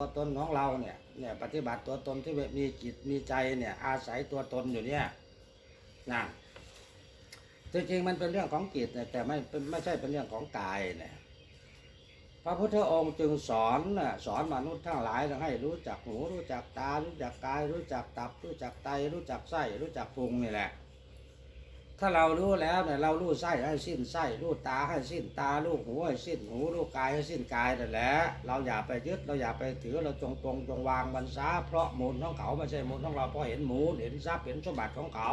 ตัวตนของเราเนี่ยเนี่ยปฏิบัติตัวตนที่มีจิตมีใจเนี่ยอาศัยตัวตนอยู่เนี่ยนะจริงๆมันเป็นเรื่องของจิตเนี่ยแต่ไม่ไม่ใช่เป็นเรื่องของกายเนี่ยพระพุทธองค์จึงสอนน่ะสอนมนุษย์ทั้งหลายให้รู้จักหูรู้จักตา รู้จักกาย รู้จักตับ รู้จักไตรู้จักไส้รู้จักพุงนี่แหละ ถ้าเรารู้แล้วเนี่ยเรารู้ไส้ให้สิ้นไส้รู้ตาให้สิ้นตารู้หูให้สิ้นหูรู้กายให้สิ้นกายนั่นแหละเราอย่าไปยึดเราอย่าไปถือเราจงตรงจงวางมันซะเพราะมูลของเขาไม่ใช่มูลของเราเพราะเห็นมูลเห็นทรัพย์เห็นสมบัติของเขา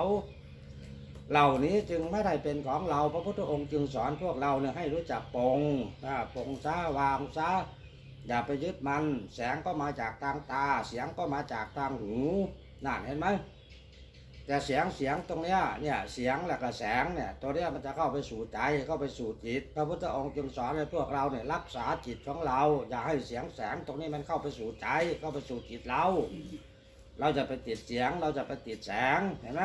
เหล่านี้จึงไม่ได้เป็นของเราพระพุทธองค์จึงสอนพวกเราเนี่ยให้รู้จักปรงปรงซะวางซะอย่าไปยึดมัน แสงก็มาจากทางตา เสียงก็มาจากทางหูนั่นเห็นไหม แต่เสียงเสียงตรงเนี้ยเนี่ยเสียงและก็แสงเนี่ยตัวเนี้ยมันจะเข้าไปสู่ใจเข้าไปสู่จิตพระพุทธองค์จึงสอนให้พวกเราเนี่ยรักษาจิตของเรา อย่าให้เสียงแสงตรงนี้มันเข้าไปสู่ใจเข้าไปสู่จิตเรา เราจะไปติดเสียงเราจะไปติดแสงเห็นไหม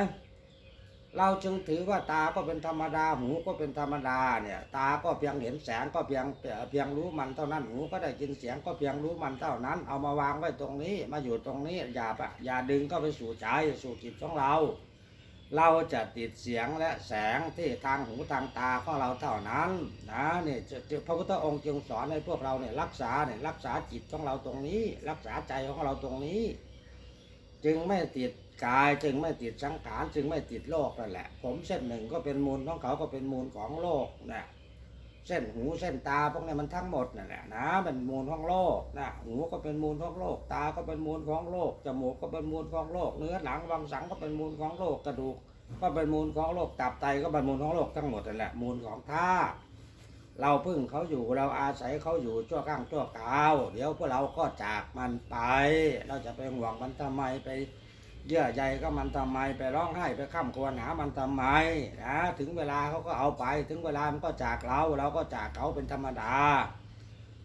เราจึงถือว่าตาก็เป็นธรรมดาหูก็เป็นธรรมดาเนี่ยตาก็เพียงเห็นแสงก็เพียงเพียงรู้มันเท่านั้นหูก็ได้ยินเสียงก็เพียงรู้มันเท่านั้น เอามาวางไว้ตรงนี้มาอยู่ตรงนี้อย่าอย่าดึงเข้าไปสู่ใจสู่จิตของเรา เราจะติดเสียงและแสงที่ทางหูทางตาของเราเท่านั้นนะนี่จะจะพระพุทธองค์จึงสอนให้พวกเราเนี่ยรักษาเนี่ยรักษาจิตของเราตรงนี้ รักษาใจของเราตรงนี้ จึงไม่ติด กายจึงไม่ติดสังขารจึงไม่ติดโลกนั่นแหละ ผมเส้นหนึ่งก็เป็นมูลของเขาก็เป็นมูลของโลกนะเส้นหูเส้นตาพวกนี้มันทั้งหมดนั่นแหละนะเป็นมูลของโลกนะหูก็เป็นมูลของโลก ตาก็เป็นมูลของโลกจมูกก็เป็นมูลของโลก เนื้อหนังวังสังก็เป็นมูลของโลกกระดูก ก็เป็นมูลของโลกตับไตก็เป็นมูลของโลกทั้งหมดนั่นแหละมูลของธาตุเราพึ่งเขาอยู่เราอาศัยเขาอยู่ชั่วข้างชั่วคราว เดี๋ยวพวกเราก็จากมันไป เราจะไปห่วงมันทำไมไป เยื่อใยก็มันทำไมไปร้องไห้ไปข้ามควรหามันทำไมนะถึงเวลาเขาก็เอาไป ถึงเวลามันก็จากเราเราก็จากเขาเป็นธรรมดา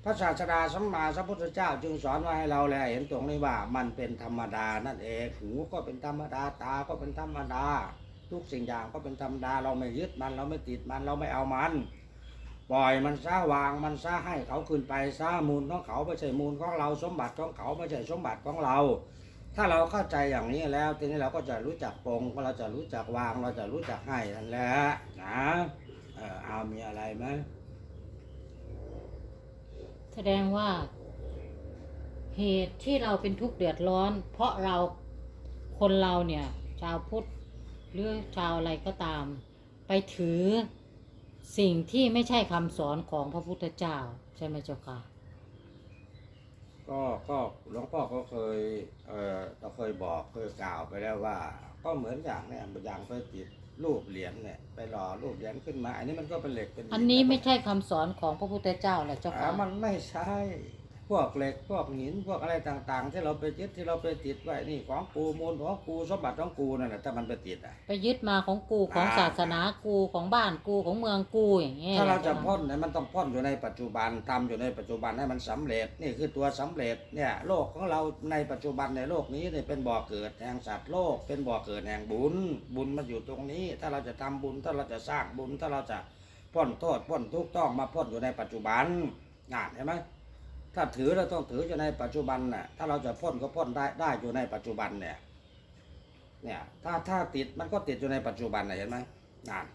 พระศาสดาสัมมาสัมพุทธเจ้าจึงสอนไว้ให้เราแลเห็นตรงนี้ว่ามันเป็นธรรมดานั่นเองหูก็เป็นธรรมดาตาก็เป็นธรรมดา ทุกสิ่งอย่างก็เป็นธรรมดาเราไม่ยึดมันเราไม่ติดมันเราไม่เอามันปล่อยมันซะวางมันซะให้เขาขึ้นไปซะมูลของเขาไม่ใช่มูลของเราสมบัติของเขาไม่ใช่สมบัติของเรา ถ้าเราเข้าใจอย่างนี้แล้ว ทีนี้เราก็จะรู้จักปรงเราจะรู้จักวาง เราจะรู้จักให้นั่นแหละนะเออเอามีอะไรไหมแสดงว่า เหตุที่เราเป็นทุกข์เดือดร้อน เพราะเราคนเราเนี่ย ชาวพุทธหรือชาวอะไรก็ตาม ไปถือสิ่งที่ไม่ใช่คำสอนของพระพุทธเจ้า ใช่ไหมเจ้าค่ะ ก็ก็หลวงพ่อก็เคยเออเราเคยบอกเคยกล่าวไปแล้วว่า ก็เหมือนอย่างเนี่ยอย่างไปติดรูปเหรียญเนี่ยไปหล่อรูปเหรียญขึ้นมา อันนี้มันก็เป็นเหล็กเป็นหิอันนี้ไม่ใช่คำสอนของพระพุทธเจ้าแหละเจ้าอ่าค่ะมันไม่ใช่ พวกเหล็กพวกหินพวกอะไรต่างๆ ที่เราไปยึดที่เราไปติดไว้นี่ของกูมูลของกูสมบัติของกูนั่นแหละถ้ามันไปติดอะ ไปยึดมาของกูของอ่าศาสนากูของบ้านกูของเมืองกูอย่างเงี้ยถ้าเราจะพ่นเนี่ยมันต้องพ่นอยู่ในปัจจุบันทำอยู่ในปัจจุบันให้มันสำเร็จนี่คือตัวสำเร็จเนี่ยโลกของเราในปัจจุบันในโลกนี้เนี่ยเป็นบ่อเกิดแห่งสัตว์โลก เป็นบ่อเกิดแห่งบุญ บุญมันอยู่ตรงนี้ ถ้าเราจะทำบุญถ้าเราจะสร้างบุญถ้าเราจะพ้นโทษพ้นทุกข์ต้องมาพ้นอยู่ในปัจจุบันงานเห็นไหม ถ้าถือเราต้องถืออยู่ในปัจจุบันน่ะ ถ้าเราจะพ้นก็พ้นได้ได้อยู่ในปัจจุบันเนี่ย เนี่ย ถ้าถ้าติดมันก็ติดอยู่ในปัจจุบันนะเห็นไหมงาน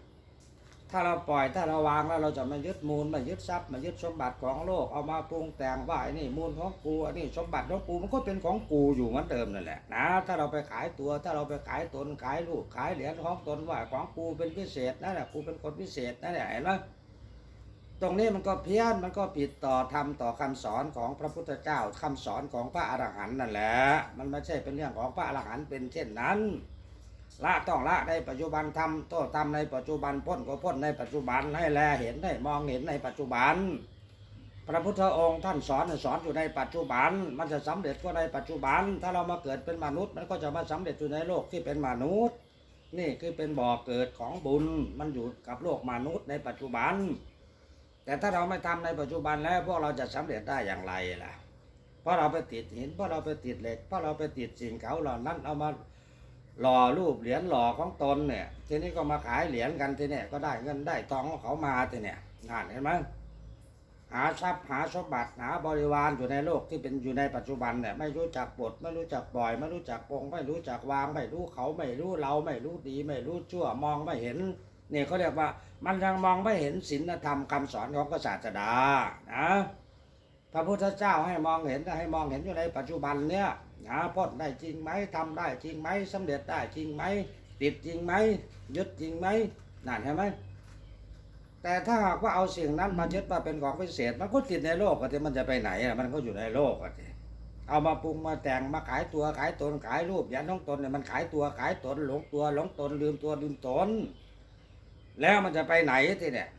ถ้าเราปล่อยถ้าเราวางแล้วเราจะไม่ยึดมูลไม่ยึดทรัพย์ไม่ยึดสมบัติของโลกเอามาปรุงแต่งว่าไอ้นี่มูลของกูอันนี้สมบัติของกูมันก็เป็นของกูอยู่เหมือนเดิมนั่นแหละนะถ้าเราไปขายตัว ถ้าเราไปขายตนขายลูกขายเหรียญของตนว่าของกูเป็นพิเศษนั่นแหละกูเป็นคนพิเศษนั่นแหละเห็นไหม ตรงนี้มันก็เพี้ยนมันก็ผิดต่อธรรมต่อคำสอนของพระพุทธเจ้าคำสอนของพระอรหันต์นั่นแหละ มันไม่ใช่เป็นเรื่องของพระอรหันต์เป็นเช่นนั้นละต้องละในปัจจุบันทำโต้ทำในปัจจุบันพ้นก็พ้นในปัจจุบันให้แลเห็นได้มองเห็นในปัจจุบัน พระพุทธองค์ท่านสอนสอนอยู่ในปัจจุบัน มันจะสำเร็จก็ในปัจจุบัน ถ้าเรามาเกิดเป็นมนุษย์มันก็จะมาสำเร็จอยู่ในโลกที่เป็นมนุษย์ นี่คือเป็นบ่อเกิดของบุญมันอยู่กับโลกมนุษย์ในปัจจุบัน แต่ถ้าเราไม่ทำในปัจจุบันแล้วพวกเราจะสำเร็จได้อย่างไรล่ะ เพราะเราไปติดหิน เพราะเราไปติดเหล็ก เพราะเราไปติดสิ่งเขาเหล่านั้นเอามาหล่อรูปเหรียญหล่อของตนเนี่ย ทีนี้ก็มาขายเหรียญกันทีเนี่ยก็ได้เงินได้ทองของเขามาทีเนี่ยงานเห็นไหมหาทรัพย์หาสมบัติหาบริวารอยู่ในโลกที่เป็นอยู่ในปัจจุบันเนี่ยไม่รู้จักบทไม่รู้จักปล่อย ไม่รู้จักปงไม่รู้จักวาง ไม่รู้เขาไม่รู้เราไม่รู้ดี ไม่รู้ชั่วมองไม่เห็น เนี่ยเขาเรียกว่ามันยังมองไม่เห็นศีลธรรมคำสอนของพระศาสดานะพระพุทธเจ้าให้มองเห็นให้มองเห็นอยู่ในปัจจุบันเนี่ยนะพ้นได้จริงไหมทำได้จริงไหมสำเร็จได้จริงไหมติดจริงไหมยึดจริงไหมนั่นเห็นไหมแต่ถ้าหากว่าเอาสิ่งนั้นมายึดมาเป็นของพิเศษ มันก็ติดในโลกอะทีมันจะไปไหนอะมันก็อยู่ในโลกอะทีเอามาปรุงมาแต่งมาขายตัวขายตนขายรูปยันน้องตนเนี่ยมันขายตัวขายตนหลงตัวหลงตนลืมตัวลืมตน แล้วมันจะไปไหนทีเนี่ย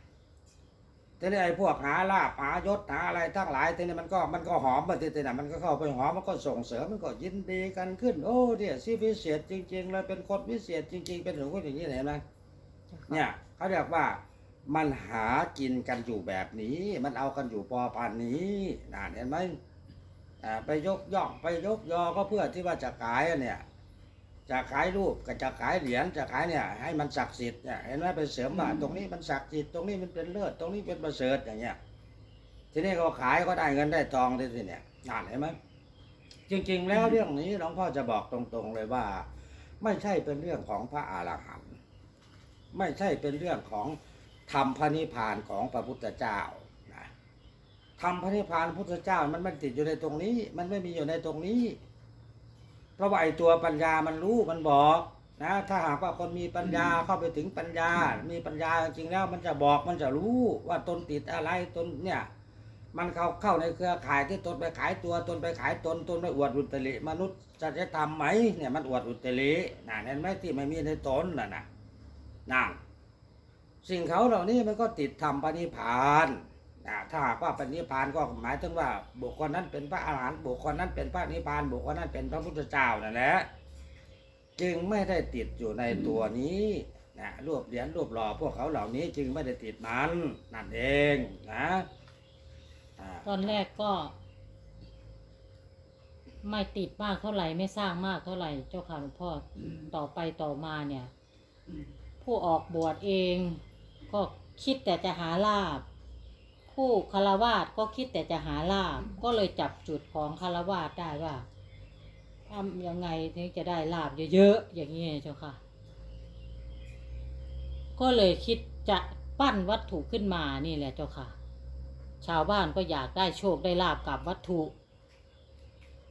ทีนี้ไอ้พวกหาลาบหายศหาอะไรทั้งหลายทีนี้มันก็มันก็หอมมาทีนี้นะมันก็เข้าไปหอมมันก็ส่งเสริมมันก็ยินดีกันขึ้น โอ้เนี่ยสิพิเศษจริงๆเลยเป็นคนพิเศษจริง ๆ เป็นถึงคนอย่างนี้เห็นไหมเนี่ยเขาเรียกว่ามันหากินกันอยู่แบบนี้ มันเอากันอยู่ปอปานนี้น่าเห็นไหมอ่าไปยกย่องไปยกยอก็เพื่อที่ว่าจะขายอะเนี่ย จะขายรูปก็จะขายเหรียญจะขายเนี่ยให้มันศักดิ์สิทธิ์เนี่ยเห็นไหมไปเสริมว่าตรงนี้มันศักดิ์สิทธิ์ตรงนี้มันเป็นเลิศตรงนี้เป็นประเสริฐอย่างเงี้ยทีนี้เขาขายก็ได้เงินได้ทองทีเนี่ยน่าเห็นไหมจริง ๆ แล้วเรื่องนี้หลวงพ่อจะบอกตรงๆเลยว่า ไม่ใช่เป็นเรื่องของพระอรหันต์ไม่ใช่เป็นเรื่องของธรรมพระนิพพานของพระพุทธเจ้านะธรรมพระนิพพานพระพุทธเจ้ามันมันติดอยู่ในตรงนี้ มันไม่มีอยู่ในตรงนี้ เพราะว่าไอ้ตัวปัญญามันรู้มันบอกนะถ้าหากว่าคนมีปัญญาเข้าไปถึงปัญญา มีปัญญาจริงๆแล้วมันจะบอกมันจะรู้ว่าตนติดอะไรตนเนี่ย มันเข้าเข้าในเครือข่ายที่ตนไปขายตัวตนไปขายตนตนไปอวดอุตริมนุษย์จะจะทำไหมเนี่ยมันอวดอุตริน่ะเห็นไหมที่ไม่มีในตนน่ะนะนั่นสิ่งเขาเหล่านี้มันก็ติดธรรมปณิพานนะ ถ้าหากว่าปณิพานก็หมายถึงว่าบุคคลนั้นเป็นพระอรหันต์บุคคลนั้นเป็นพระนิพพานบุคคลนั้นเป็นพระพุทธเจ้านั่นแหละจึงไม่ได้ติดอยู่ในตัวนี้นะรวบเหรียญรวบหล่อพวกเขาเหล่านี้จึงไม่ได้ติดมันนั่นเองนะอ่าตอนแรกก็ ไม่ติดมากเท่าไหร่ไม่สร้างมากเท่าไหร่เจ้าค่ะหลวงพ่ออต่อไปต่อมาเนี่ย ผู้ออกบวชเอง ก็คิดแต่จะหาลาบ ผู้คารวาสก็คิดแต่จะหาลาบก็เลยจับจุดของคารวาสได้ว่าทำยังไงถึงจะได้ลาบเยอะๆอย่างนี้เจ้าค่ะ ก็เลยคิดจะปั้นวัตถุขึ้นมานี่แหละเจ้าค่ะ ชาวบ้านก็อยากได้โชคได้ลาบกับวัตถุ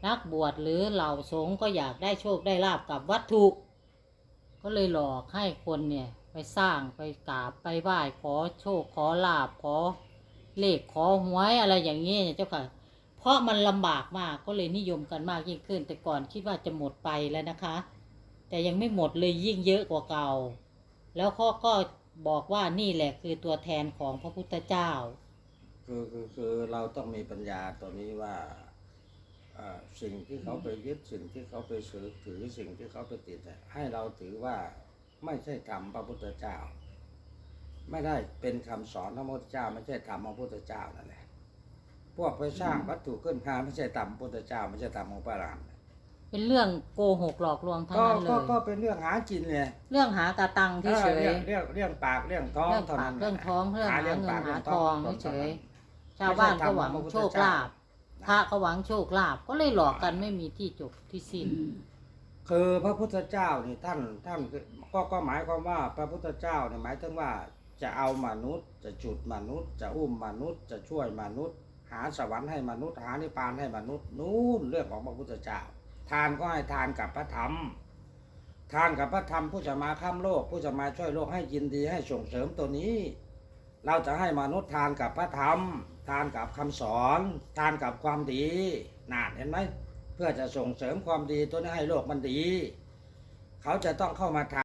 นักบวชหรือเหล่าสงฆ์ก็อยากได้โชคได้ลาบกับวัตถุ ก็เลยหลอกให้คนเนี่ยไปสร้างไปกราบไปไหว้ขอโชคขอลาบขอ เลขขอหวยอะไรอย่างนี้เจ้าค่ะ เพราะมันลำบากมากก็เลยนิยมกันมากยิ่งขึ้น แต่ก่อนคิดว่าจะหมดไปแล้วนะคะ แต่ยังไม่หมดเลยยิ่งเยอะกว่าเก่า แล้วเขาก็บอกว่านี่แหละคือตัวแทนของพระพุทธเจ้า คือคือคือเราต้องมีปัญญาตัวนี้ว่าสิ่งที่เขาไปยึดสิ่งที่เขาไปสือถือสิ่งที่เขาไปติดให้เราถือว่าไม่ใช่ธรรมพระพุทธเจ้า ไม่ได้เป็นคำสอนพระพุทธเจ้า ไม่ใช่ธรรมพระพุทธเจ้านั่นแหละพวกไปสร้างวัตถุขึ้นมาไม่ใช่ธรรมพระพุทธเจ้า ไม่ใช่ธรรมของพระรามเป็นเรื่องโกหกหลอกลวงทั้งก็นั้นเลก็ยก็เป็นเรื่องหากินเนี่ยเรื่องหากระตังที่เฉยเรื่องเรื่องเรื่องปากเรื่องท้องเรื่องเท่าปานั้กนเรื่องท้องเรื่องหาเรื่องเงิปานกหาเรื่องทองท้เฉยเท่านั้นชาวบ้านก็หวังไม่ใช่ธรรมของพระพุทธโชคเจ้าลาภพระก็หวังโชคลาภก็เลยหลอกกันไม่มีที่จบที่สิ้นคือพระพุทธเจ้านี่ท่านท่านก็ก็หมายความว่าพระพุทธเจ้าเนี่ยหมายถึงว่า จะเอามนุษย์ จะจุดมนุษย์ จะอุ้มมนุษย์ จะช่วยมนุษย์ หาสวรรค์ให้มนุษย์ หานิพพานให้มนุษย์นู่นเรื่องของพระพุทธเจ้า ทานก็ให้ทานกับพระธรรม ทานกับพระธรรมผู้จะมาข้ามโลก ผู้จะมาช่วยโลกให้ยินดีให้ส่งเสริมตัวนี้ เราจะให้มนุษย์ทานกับพระธรรม ทานกับคำสอน ทานกับความดีน่าเห็นไหมเพื่อจะส่งเสริมความดีตัวนี้ให้โลกมันดี เขาจะต้องเข้ามาทำ